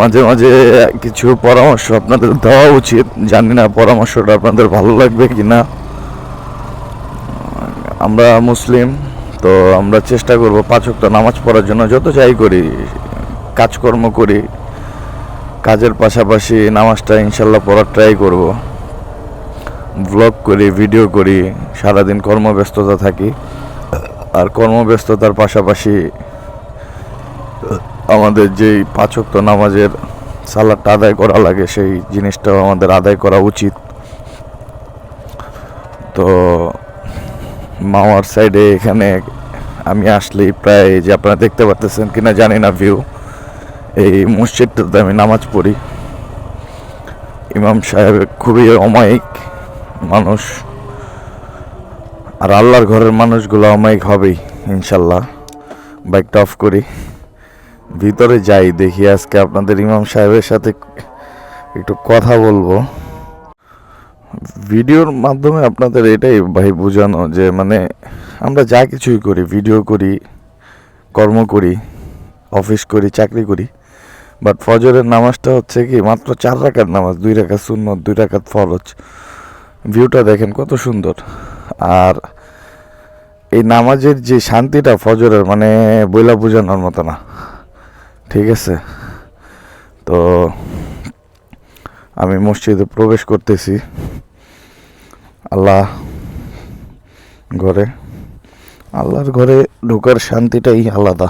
মাঝে মাঝে কিছু পরামর্শ আপনাদের দেওয়া উচিত। জানি না পরামর্শটা আপনাদের ভালো লাগবে কি না আমরা মুসলিম, তো আমরা চেষ্টা করব পাঁচ ওয়াক্ত নামাজ পড়ার জন্য। যত যাই করি, কাজকর্ম করি, কাজের পাশাপাশি নামাজটা ইনশাল্লাহ পড়ার ট্রাই করব। ব্লগ করি ভিডিও করি, সারাদিন কর্মব্যস্ততা থাকি। আর কর্মব্যস্ততার পাশাপাশি আমাদের যেই পাঁচক্ত নামাজের সালাদটা আদায় করা লাগে, সেই জিনিসটাও আমাদের আদায় করা উচিত। তো মাওয়ার সাইডে এখানে আমি আসলেই প্রায় যে আপনারা দেখতে পারতেছেন কিনা জানি না ভিউ এই মসজিদটাতে আমি নামাজ পড়ি। ইমাম সাহেব খুবই অমায়িক মানুষ, আর আল্লাহর ঘরের মানুষগুলো অমায়িক হবেই, ইনশাল্লাহ। বাইকটা অফ করি। ভিতরে যাই, দেখি আজকে আপনাদের ইমাম সাহেবের সাথে একটু কথা বলব। ভিডিওর মাধ্যমে আপনাদের এটাই ভাই বোঝানো যে মানে আমরা যা কিছুই করি, ভিডিও করি, কর্ম করি, অফিস করি, চাকরি করি বাট ফজরের নামাজটা হচ্ছে কি, মাত্র চার রাকাত নামাজ, দুই রাকাত শূন্য দুই রাকাত ফরজ। ভিউটা দেখেন কত সুন্দর। আর এই নামাজের যে শান্তিটা ফজরের মানে বইলা বোঝানোর মতো না। ঠিক আছে? তো আমি মসজিদে প্রবেশ করতেছি। আল্লাহ ঘরে, আল্লাহর ঘরে ঢোকার শান্তিটাই আলাদা।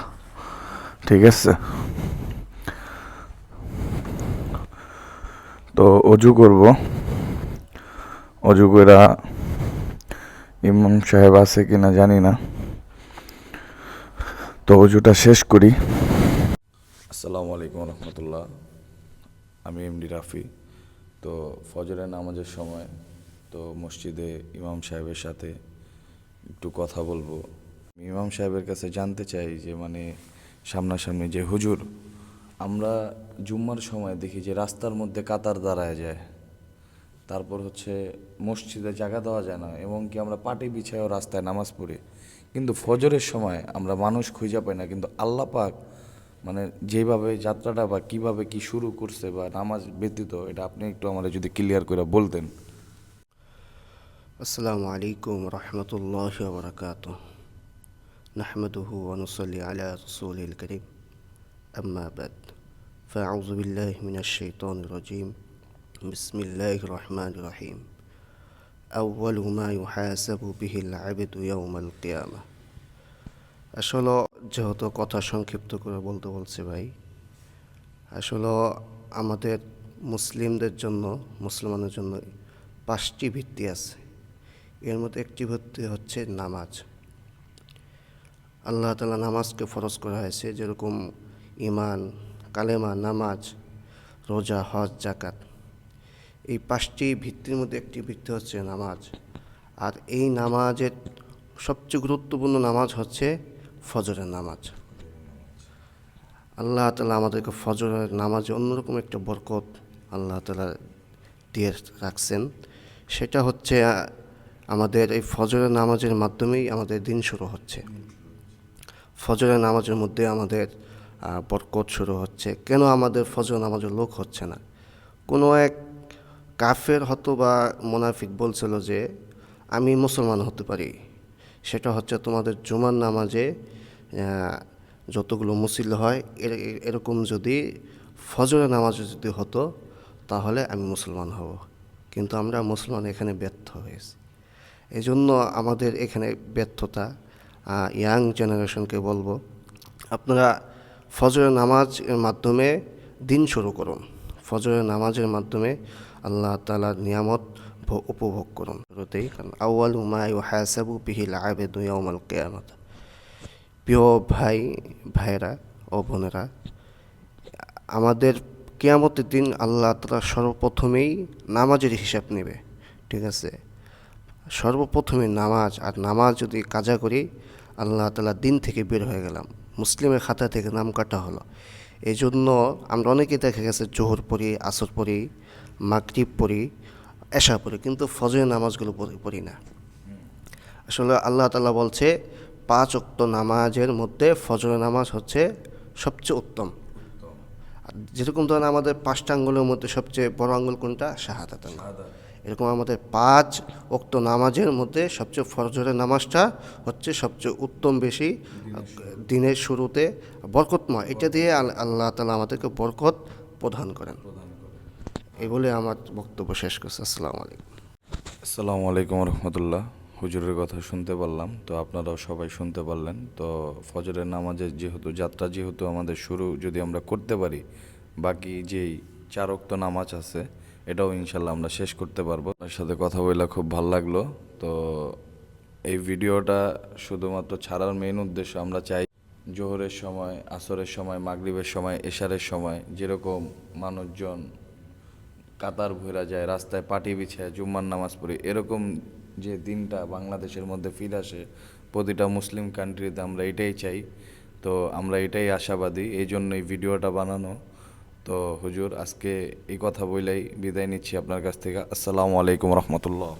ঠিক আছে? তো অজু করব। অজু করা ইমাম সাহেব আছে কিনা জানি না। তো অজুটা শেষ করি। আসসালামু আলাইকুম রহমতুল্লাহ। আমি এমডি রাফি। তো ফজরের নামাজের সময় তো মসজিদে ইমাম সাহেবের সাথে একটু কথা বলব। ইমাম সাহেবের কাছে জানতে চাই যে মানে সামনাসামনি যে হুজুর, আমরা জুম্মার সময় দেখি যে রাস্তার মধ্যে কাতার দাঁড়ায় যায়। তারপর হচ্ছে মসজিদে জায়গা দেওয়া যায় না, এবং কি আমরা পাটি বিছায়ও রাস্তায় নামাজ পড়ি। কিন্তু ফজরের সময় আমরা মানুষ খুঁজে পাই না, কিন্তু আল্লাহ পাক মানে যেভাবে যাত্রাটা বা কিভাবে কি শুরু করছে বা নামাজ ব্যতীত এটা আপনি একটু আমরা যদি ক্লিয়ার করে বলতেন السلام عليكم ورحمة الله وبركاته نحمده ونصلي على رسوله الكريم أما بعد فأعوذ بالله من الشيطان الرجيم بسم الله الرحمن الرحيم أول ما يحاسب به العبد يوم القيامة আসলে যেহেতু কথা সংক্ষিপ্ত করে বলতে বলছে ভাই, আসলে আমাদের মুসলিমদের জন্য মুসলমানের জন্য পাঁচটি ভিত্তি আছে। এর মধ্যে একটি ভিত্তি হচ্ছে নামাজ। আল্লাহ তালা নামাজকে ফরজ করা হয়েছে, যেরকম ইমান কালেমা, নামাজ, রোজা, হজ জাকাত এই পাঁচটি ভিত্তির মধ্যে একটি ভিত্তি হচ্ছে নামাজ। আর এই নামাজের সবচেয়ে গুরুত্বপূর্ণ নামাজ হচ্ছে ফজরের নামাজ। আল্লাহ তালা আমাদেরকে ফজরের নামাজে অন্যরকম একটা বরকত আল্লাহ তালা দিয়ে রাখছেন। সেটা হচ্ছে আমাদের এই ফজরের নামাজের মাধ্যমেই আমাদের দিন শুরু হচ্ছে। ফজরের নামাজের মধ্যে আমাদের বরকত শুরু হচ্ছে। কেন আমাদের ফজর নামাজের লোক হচ্ছে না? কোনো এক কাফের হতো বা মোনাফিক বলছিল যে, আমি মুসলমান হতে পারি। সেটা হচ্ছে তোমাদের জুমার নামাজে যতগুলো মুসিল হয় এরকম যদি ফজরের নামাজ যদি হতো, তাহলে আমি মুসলমান হব। কিন্তু আমরা মুসলমান এখানে ব্যর্থ হয়েছি। এই জন্য আমাদের এখানে ব্যর্থতা ইয়াং জেনারেশনকে বলব, আপনারা ফজরের নামাজের মাধ্যমে দিন শুরু করুন। ফজরের নামাজের মাধ্যমে আল্লাহ তালার নিয়ামত উপভোগ করুন। শুরুতেই কারণ আউয়াল উমায় হাসাবু বিহিল আবেদু ইয়াউমাল কিয়ামত। প্রিয় ভাই, ভাইয়েরা ও বোনেরা, আমাদের কেয়ামতের দিন আল্লাহ তালা সর্বপ্রথমেই নামাজের হিসাব নেবে, ঠিক আছে? সর্বপ্রথমে নামাজ, আর নামাজ যদি কাজা করি, আল্লাহ তালা দিন থেকে বের হয়ে গেলাম। মুসলিমের খাতা থেকে নাম কাটা হলো। এই জন্য আমরা অনেকেই দেখা গেছে জোহর পড়ি, আসর পড়ি, মাগরিব পড়ি এশা পড়ি, কিন্তু ফজরের নামাজগুলো পড়ি না। আসলে আল্লাহ তালা বলছে, পাঁচ অক্ত নামাজের মধ্যে ফজরের নামাজ হচ্ছে সবচেয়ে উত্তম। যেরকম ধরেন আমাদের পাঁচটা আঙ্গুলের মধ্যে সবচেয়ে বড় আঙ্গুল কোনটা? শাহাদাত এরকম আমাদের পাঁচ ওক্ত নামাজের মধ্যে সবচেয়ে ফরজরের নামাজটা হচ্ছে সবচেয়ে উত্তম বেশি, দিনের শুরুতে বরকতময়। এটা দিয়ে আল- আল্লাহ তালা আমাদেরকে বরকত প্রদান করেন। এই বলে আমার বক্তব্য শেষ করছি। আসসালামু আলাইকুম। আসসালামু আলাইকুম রহমতুল্লাহ। হুজুরের কথা শুনতে পারলাম, তো আপনারাও সবাই শুনতে পারলেন। তো ফজরের নামাজের যেহেতু যাত্রা যেহেতু আমাদের শুরু, যদি আমরা করতে পারি, বাকি যেই চারক্ত নামাজ আছে, এটাও ইনশাল্লাহ আমরা শেষ করতে পারব। আপনার সাথে কথা বলে খুব ভালো লাগল। তো এই ভিডিওটা শুধুমাত্র ছাড়ার মেইন উদ্দেশ্য আমরা চাই, জোহরের সময়, আসরের সময়, মাগরিবের সময়, এশারের সময়, যেরকম মানুষজন কাতার ভরা যায় রাস্তায় পাটি বিছায় জুম্মার নামাজ পড়ে এরকম যে দিনটা বাংলাদেশের মধ্যে ফিরে আসে প্রতিটা মুসলিম কান্ট্রিতে আমরা এটাই চাই। তো আমরা এটাই আশাবাদী এই জন্য এই ভিডিওটা বানানো। তো হুজুর আজকে এই কথা বলেই বিদায় নিচ্ছি আপনার কাছ থেকে। আসসালামু আলাইকুম রহমতুল্লাহ।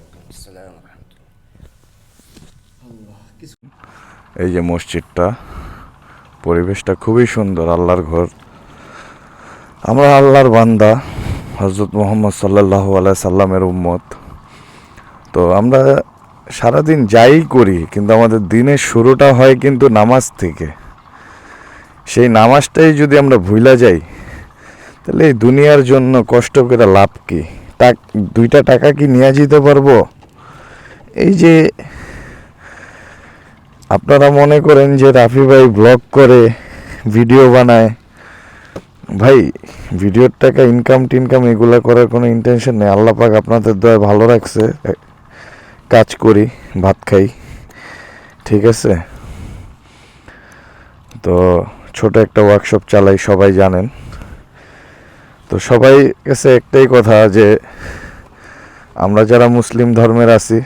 এই যে মসজিদটা পরিবেশটা খুবই সুন্দর আল্লাহর ঘর। আমরা আল্লাহর বান্দা। হজরত মোহাম্মদ সাল্লাহ আলাই সাল্লামের উম্মত। তো আমরা সারাদিন যাই করি, কিন্তু আমাদের দিনের শুরুটা হয় কিন্তু নামাজ থেকে। সেই নামাজটাই যদি আমরা ভুলা যাই, তাহলে এই দুনিয়ার জন্য কষ্ট করে লাভ কি? টাক, দুইটা টাকা কি নিয়ে যেতে পারব? এই যে আপনারা মনে করেন যে রাফি ভাই ব্লগ করে, ভিডিও বানায় ভাই ভিডিওর টাকা ইনকাম টিনকাম, এগুলো করার কোনো ইন্টেনশন নেই। আল্লাহ পাক আপনাদের দয়া ভালো রাখছে। কাজ করি, ভাত খাই। ঠিক আছে? তো ছোট একটা ওয়ার্কশপ চালাই, সবাই জানেন। তো সবাই কাছে একটাই কথা যে, আমরা যারা মুসলিম ধর্মের আছি,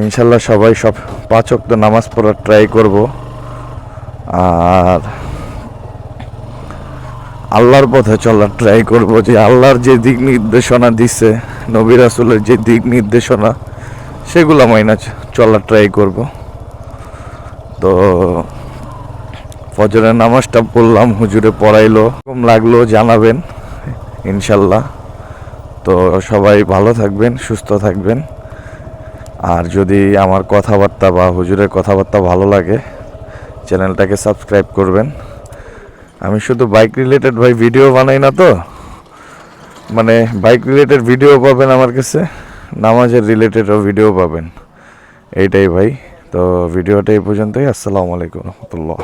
ইনশাল্লাহ সবাই সব পাঁচ ওয়াক্ত নামাজ পড়ার ট্রাই করব। আর আল্লাহর পথে চলার ট্রাই করব যে আল্লাহর যে দিক নির্দেশনা দিছে, নবী রাসুলের যে দিক নির্দেশনা, সেগুলো মাইনা চলার ট্রাই করব। তো ফজরের নামাজটা পড়লাম, হুজুরে পড়াইলো। এরকম লাগল, জানাবেন, ইনশাল্লাহ। তো সবাই ভালো থাকবেন, সুস্থ থাকবেন। আর যদি আমার কথাবার্তা বা হুজুরের কথাবার্তা ভালো লাগে, চ্যানেলটাকে সাবস্ক্রাইব করবেন। আমি শুধু বাইক রিলেটেড ভাই ভিডিও বানাই না তো। মানে বাইক রিলেটেড ভিডিও পাবেন আমার কাছে, নামাজের রিলেটেডও ভিডিও পাবেন। এইটাই ভাই, তো ভিডিওটা এই পর্যন্তই, আসসালামু আলাইকুম রহমতুল্লাহ।